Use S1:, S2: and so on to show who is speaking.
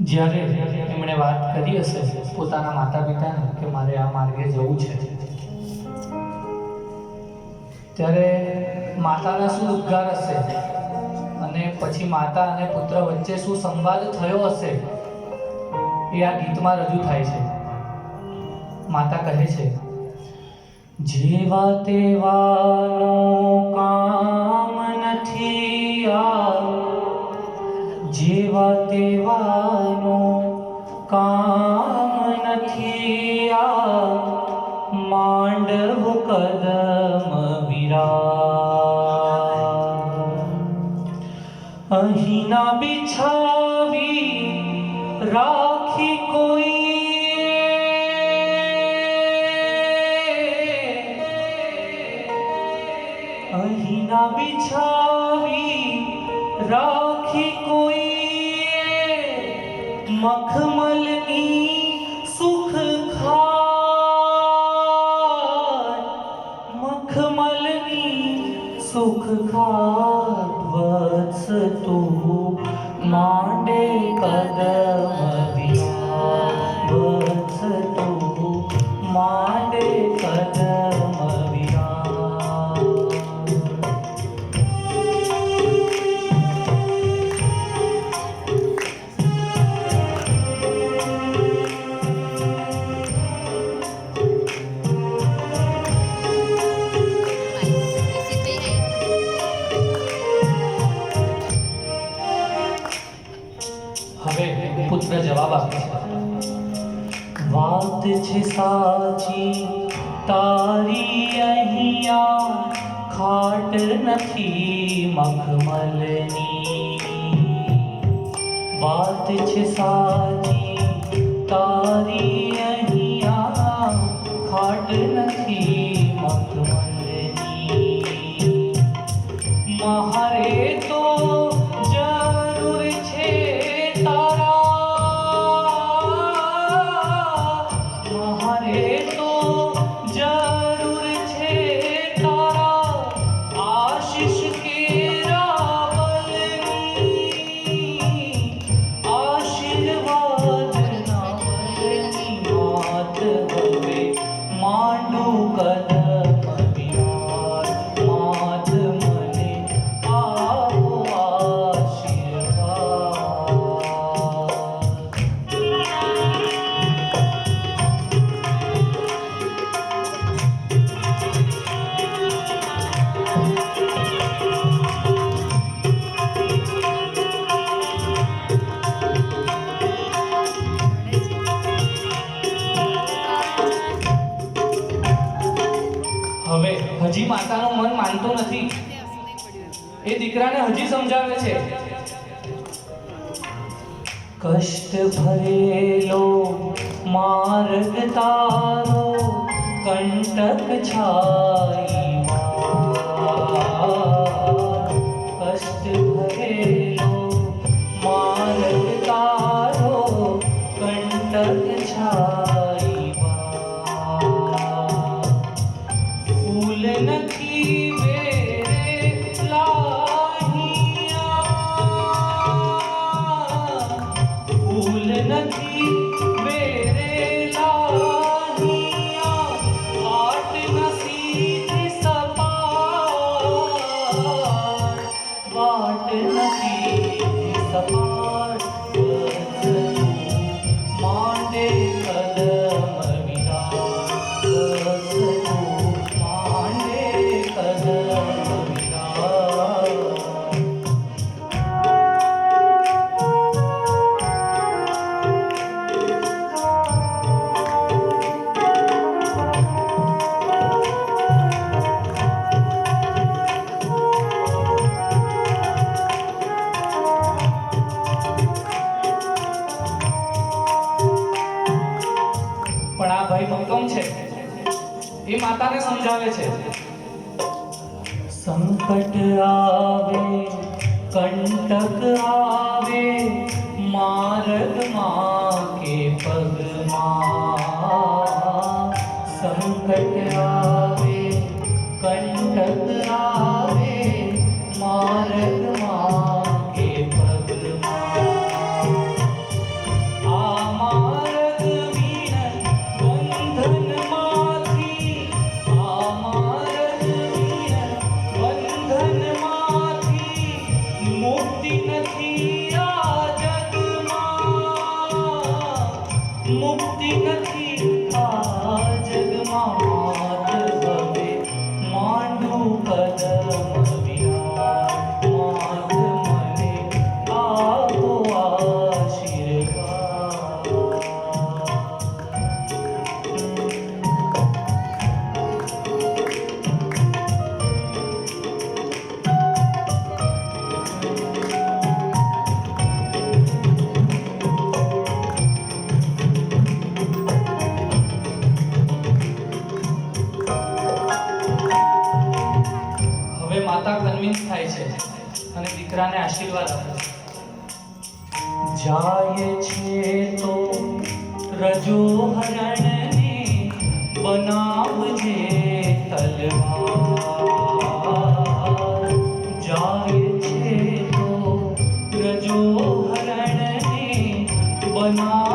S1: જ્યારે એમણે વાત કરી હશે પોતાના માતા પિતાને કે મારે આ માર્ગે જવું છે. ત્યારે માતાના શું ઉદ્ગાર હશે? અને પછી માતા અને પુત્ર વચ્ચે શું સંવાદ થયો હશે? એ આ ગીતમાં રજૂ થાય છે. માતા કહે છે, જેવા તેવાનો માંડવ કદમ વિરા અહીં ના બિછાવી રાખી કોઈ અહીં ના બિછાવી રાખી કોઈ મખમલની સુખ ખાટ વત્સ તું માંડે કદમ વિરા વત્સ તું માંડે વાત છે સાચી તારી અહીંયા ખાટ નથી મખમલની વાત છે સાચી એ દીકરાને હજી સમજાવે છે. કષ્ટ ભરેલો, માર્ગ તારો, કંટક છાઈમાં. કષ્ટ ભરેલો, માર્ગ તારો, કંટક છાઈ ફૂલ નથી આ ભાઈ મક્કમ છે. એ માતાને સમજાવે છે. સંકટ આવે, કંટક આવે માર્ગમાં કે પગમાં. સંકટ આવે અને દીકરાને આશીર્વાદ આપો. જાય છે તો રજો હરણની બનાવજે તલવાર. જાય છે તો રજો હરણની બનાવ